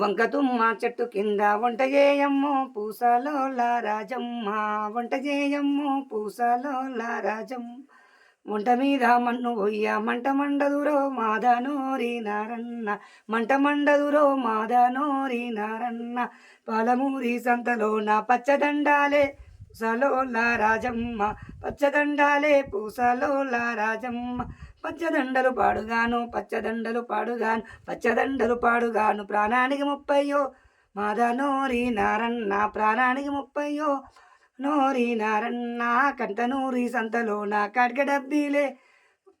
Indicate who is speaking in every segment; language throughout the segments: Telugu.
Speaker 1: వంకతుమ్మ చెట్టు కింద వంట చేయమ్ము పూసలో రాజమ్మ. వంట చేయమ్ము పూసలో రాజం వంట మీద మన్ను పొయ్య మంట మండదురో మాదనోరి నారన్న. మంట మండదురో మాదనోరి నారన్న. పాలమూరి సంతలోన పచ్చదండాలే పూసలోల రాజమ్మ. పచ్చదండాలే పూసలోల రాజమ్మ. పచ్చదండలు పాడుగాను పచ్చదండలు పాడుగాను పచ్చదండలు పాడుగాను ప్రాణానికి ముప్పయ్యో మాదా నోరి నారన్న ప్రాణానికి ముప్పయ్యో నోరి నారన్న కంట నూరి సంతలోన కడ్గడబ్బీలే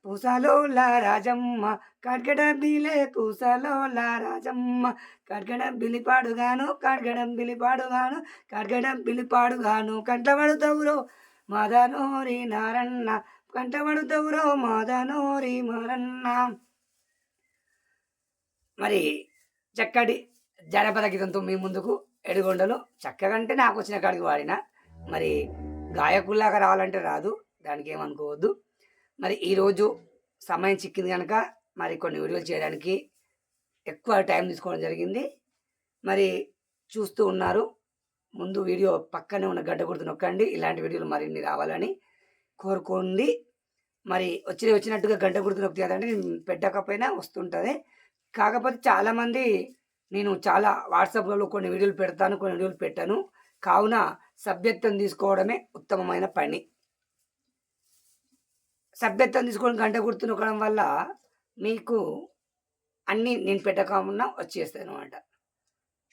Speaker 1: పూసలోల రాజమ్మ కడ్గడబ్బిలే పూసలోల రాజమ్మ కడ్గడబ్బిలి పాడుగాను కడ్గడబ్బిలి పాడుగాను కడ్గడబ్బిలి పాడుగాను కంటబడుతవురో మాదనోరి నారన్న కంటబడుతవురో మాదనోరి మరన్న. మరి చక్కటి జనపద గీతంతో మీ ముందుకు ఎడుగొండలు చక్కగా అంటే నాకు వచ్చిన కాడికి వాడిన. మరి గాయకుల్లాగా రావాలంటే రాదు దానికి ఏమనుకోవద్దు. మరి ఈరోజు సమయం చిక్కింది కనుక మరి కొన్ని వీడియోలు చేయడానికి ఎక్కువ టైం తీసుకోవడం జరిగింది. మరి చూస్తూ ఉన్నారు ముందు వీడియో పక్కనే ఉన్న గడ్డ గుర్తు నొక్కండి ఇలాంటి వీడియోలు మరిన్ని రావాలని. కోరుకోండి. మరి వచ్చిన వచ్చినట్టుగా గంట గుర్తు నొప్పి అంటే నేను పెట్టకపోయినా వస్తుంటుంది. కాకపోతే చాలామంది నేను చాలా వాట్సాప్లలో కొన్ని వీడియోలు పెడతాను కొన్ని వీడియోలు పెట్టాను. కావున సభ్యత్వం తీసుకోవడమే ఉత్తమమైన పని. సభ్యత్వం తీసుకొని గంట గుర్తు నొక్కడం వల్ల మీకు అన్నీ నేను పెట్టకుండా వచ్చేస్తాను అనమాట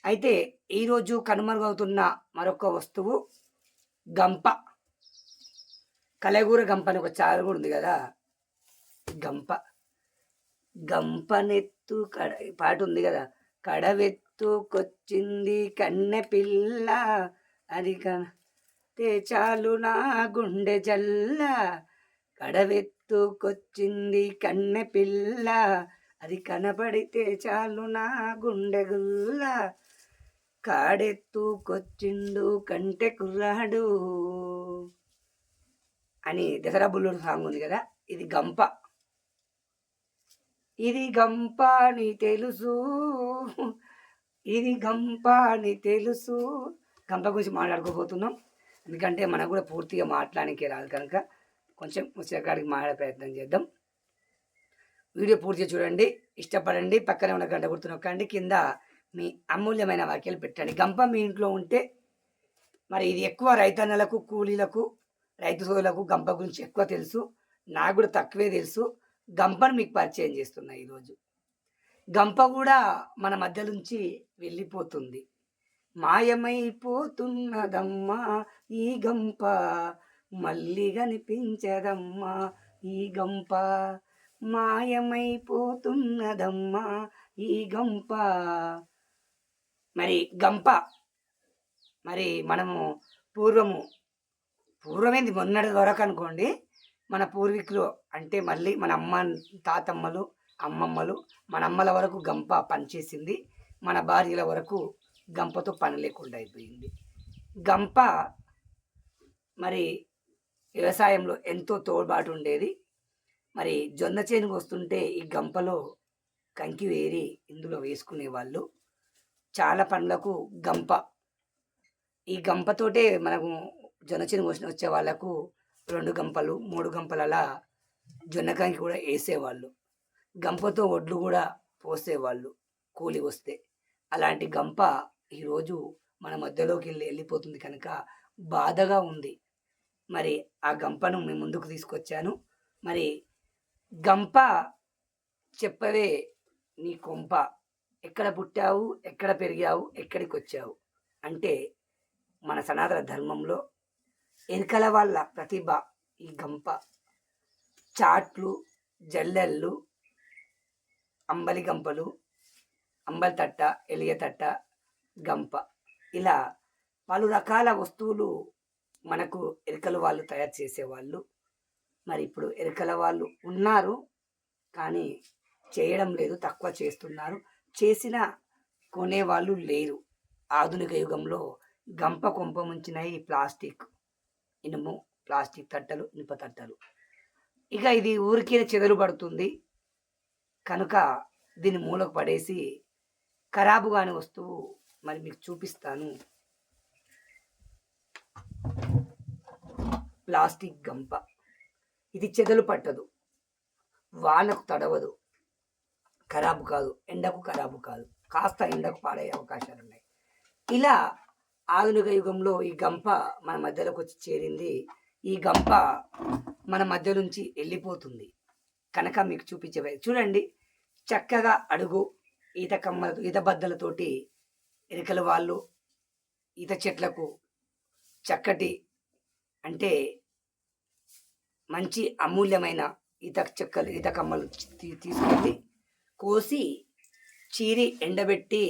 Speaker 1: అయితే ఈరోజు కనుమరుగవుతున్న మరొక వస్తువు గంప. కలగూర గంప అని ఒక చారు కూడా ఉంది కదా. గంప. గంపనెత్తు కడ పాట ఉంది కదా. కడవెత్తుకొచ్చింది కన్నె పిల్ల. అది తే చాలు నా గుండె జల్ల. కడవెత్తుకొచ్చింది కన్నె పిల్ల. అది కనపడితే చాలు నా గుండె గుల్ల. కాడెత్తుకొచ్చిండు కంటె కుర్రాడు. అని దసరా బుల్లూరు సాంగ్ ఉంది కదా ఇది గంప. ఇది గంప అని తెలుసు. ఇది గంప అని తెలుసు. గంప గురించి మాట్లాడుకోబోతున్నాం. ఎందుకంటే మనకు కూడా పూర్తిగా మాట్లాడడానికి రాదు కనుక కొంచెం వచ్చేకాడికి మాట్లాడే ప్రయత్నం చేద్దాం. వీడియో పూర్తిగా చూడండి ఇష్టపడండి పక్కనే ఉన్న గంట గుర్తు నొక్కండి. కింద మీ అమూల్యమైన వాక్యాలు పెట్టండి. గంప మీ ఇంట్లో ఉంటే మరి ఇది ఎక్కువ రైతన్నలకు కూలీలకు రైతు సోదరులకు గంప గురించి ఎక్కువ తెలుసు నాకు కూడా తక్కువే తెలుసు. గంపను మీకు పరిచయం చేస్తున్నా ఈరోజు. గంప కూడా మన మధ్య నుంచి వెళ్ళిపోతుంది. మాయమైపోతున్నదమ్మా ఈ గంప మళ్ళీ కనిపించదమ్మా ఈ గంప మాయమైపోతున్నదమ్మా ఈ గంప. మరి గంప మరి మనము పూర్వము పూర్వమైంది మొన్నటి వరకు అనుకోండి. మన పూర్వీకులు అంటే మళ్ళీ మన అమ్మ తాతమ్మలు అమ్మమ్మలు మన అమ్మల వరకు గంప పనిచేసింది. మన భార్యల వరకు గంపతో పని లేకుండా అయిపోయింది. గంప మరి వ్యవసాయంలో ఎంతో తోడ్బాటు ఉండేది. మరి జొన్న చేనుకు వస్తుంటే ఈ గంపలో కంకి వేరి ఇందులో వేసుకునేవాళ్ళు. చాలా పనులకు గంప. ఈ గంపతోటే మనము జొన్న మోసిన వచ్చే వాళ్ళకు రెండు గంపలు మూడు గంపలలా జొన్న కంకి కూడా వేసేవాళ్ళు. గంపతో ఒడ్లు కూడా పోసేవాళ్ళు కూలి వస్తే. అలాంటి గంప ఈరోజు మన మధ్యలోకి వెళ్ళి వెళ్ళిపోతుంది కనుక బాధగా ఉంది. మరి ఆ గంపను మీ ముందుకు తీసుకొచ్చాను. మరి గంప చెప్పవే నీ కొంప. ఎక్కడ పుట్టావు ఎక్కడ పెరిగావు ఎక్కడికి వచ్చావు అంటే మన సనాతన ధర్మంలో ఎన్కల వాళ్ళ ప్రతిభ ఈ గంప. చాట్లు జల్లెళ్ళు అంబలి గంపలు అంబలి తట్ట ఎలియ తట్ట గంప. ఇలా పలు రకాల వస్తువులు మనకు ఎరుకల వాళ్ళు తయారు చేసేవాళ్ళు. మరి ఇప్పుడు ఎరుకల వాళ్ళు ఉన్నారు కానీ చేయడం లేదు తక్కువ చేస్తున్నారు. చేసిన కొనేవాళ్ళు లేరు. ఆధునిక యుగంలో గంప కొంప ముంచినాయి ప్లాస్టిక్. ఇనుము ప్లాస్టిక్ తట్టలు ఇనుప తట్టలు. ఇక ఇది ఊరికే చెదలు పడుతుంది. కనుక దీన్ని మూలకు పడేసి ఖరాబు కాని వస్తువు మరి మీకు చూపిస్తాను. ప్లాస్టిక్ గంప. ఇది చెదలు పట్టదు. వానకు తడవదు. ఖరాబు కాదు. ఎండకు ఖరాబు కాదు. కాస్త ఎండకు పాడయ్యే అవకాశాలు ఉన్నాయి ఇలా ఆధునిక యుగంలో ఈ గంప మన మధ్యలోకి వచ్చి చేరింది. ఈ గంప మన మధ్య నుంచి వెళ్ళిపోతుంది. కనుక మీకు చూపించే చూడండి చక్కగా అడుగు ఈత కమ్మలతో ఈత బద్దలతోటి ఎరికల వాళ్ళు ఈత చెట్లకు చక్కటి అంటే మంచి అమూల్యమైన ఈత చెక్కలు ఈత కమ్మలు తీ- తీసుకెళ్ళి కోసి చీరి ఎండబెట్టి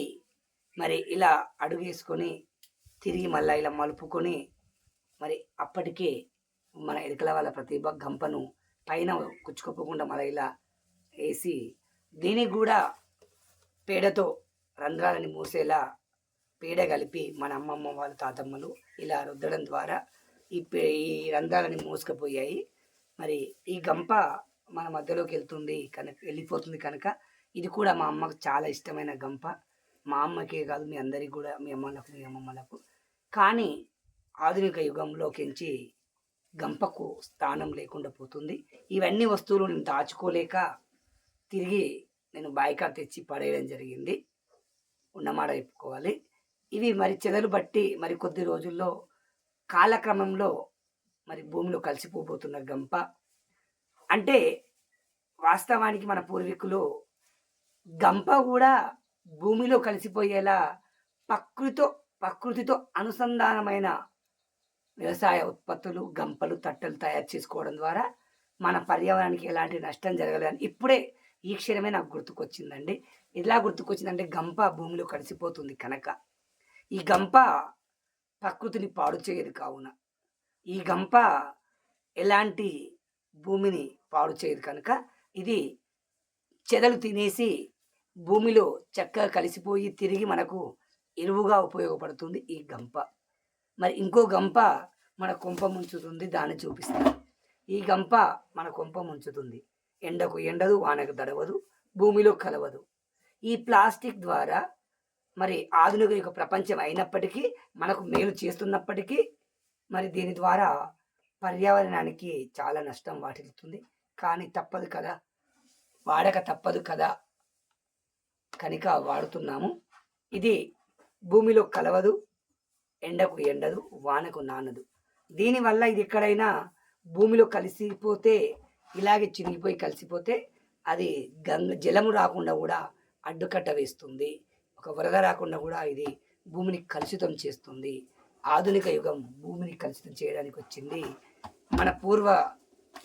Speaker 1: మరి ఇలా అడుగేసుకొని తిరిగి మళ్ళీ ఇలా మలుపుకొని మరి అప్పటికే మన ఎరుకల వాళ్ళ ప్రతిభ గంపను పైన కుచ్చుకోపోకుండా మళ్ళీ ఇలా వేసి దీనికి కూడా పేడతో రంధ్రాలని మూసేలా పేడ కలిపి మన అమ్మమ్మ వాళ్ళ తాతమ్మలు ఇలా రుద్దడం ద్వారా ఈ పే ఈ రంధ్రాలని మూసుకుపోయాయి. మరి ఈ గంప మన మధ్యలోకి వెళ్తుంది కనుక వెళ్ళిపోతుంది కనుక ఇది కూడా మా అమ్మకు చాలా ఇష్టమైన గంప. మా అమ్మకే కాదు మీ అందరికి కూడా మీ అమ్మలకు మీ అమ్మమ్మలకు. కానీ ఆధునిక యుగంలోకించి గంపకు స్థానం లేకుండా పోతుంది. ఇవన్నీ వస్తువులు నేను దాచుకోలేక తిరిగి నేను బాయికా తెచ్చి పడేయడం జరిగింది. ఉన్నమాట చెప్పుకోవాలి. ఇవి మరి చెదలు బట్టి మరి కొద్ది రోజుల్లో కాలక్రమంలో మరి భూమిలో కలిసిపోబోతున్న గంప. అంటే వాస్తవానికి మన పూర్వీకులు గంప కూడా భూమిలో కలిసిపోయేలా ప్రకృతితో ప్రకృతితో అనుసంధానమైన వ్యవసాయ ఉత్పత్తులు గంపలు తట్టలు తయారు చేసుకోవడం ద్వారా మన పర్యావరణానికి ఎలాంటి నష్టం జరగలేదని ఇప్పుడే ఈ క్షణమే నాకు గుర్తుకొచ్చిందండి. ఎలా గుర్తుకొచ్చిందంటే గంప భూమిలో కలిసిపోతుంది కనుక. ఈ గంప ప్రకృతిని పాడు చేయదు కావున. ఈ గంప ఎలాంటి భూమిని పాడు చేయదు కనుక. ఇది చెదలు తినేసి భూమిలో చక్కగా కలిసిపోయి తిరిగి మనకు ఎరువుగా ఉపయోగపడుతుంది ఈ గంప. మరి ఇంకో గంప మన కొంప ముంచుతుంది దాన్ని చూపిస్తాను. ఈ గంప మన కొంప ముంచుతుంది. ఎండకు ఎండదు వానకు దడవదు భూమిలో కలవదు. ఈ ప్లాస్టిక్ ద్వారా మరి ఆధునిక యొక్క ప్రపంచం అయినప్పటికీ మనకు మేలు చేస్తున్నప్పటికీ మరి దీని ద్వారా పర్యావరణానికి చాలా నష్టం వాటిల్లుతుంది. కానీ తప్పదు కదా వాడక తప్పదు కదా కనుక వాడుతున్నాము. ఇది భూమిలో కలవదు ఎండకు ఎండదు వానకు నానదు. దీనివల్ల ఇది ఎక్కడైనా భూమిలో కలిసిపోతే ఇలాగే చిరిగిపోయి కలిసిపోతే అది గంగ జలము రాకుండా కూడా అడ్డుకట్ట వేస్తుంది. ఒక వరద రాకుండా కూడా ఇది భూమిని కలుషితం చేస్తుంది. ఆధునిక యుగం భూమిని కలుషితం చేయడానికి వచ్చింది. మన పూర్వ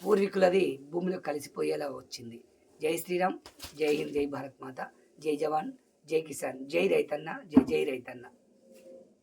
Speaker 1: పూర్వీకులది భూమిలో కలిసిపోయేలా వచ్చింది. జై శ్రీరామ్ జై హింద్ జై భారత్ మాత. జై జవాన్ జై కిసాన్ జై రైతన్న జై జై రైతన్న.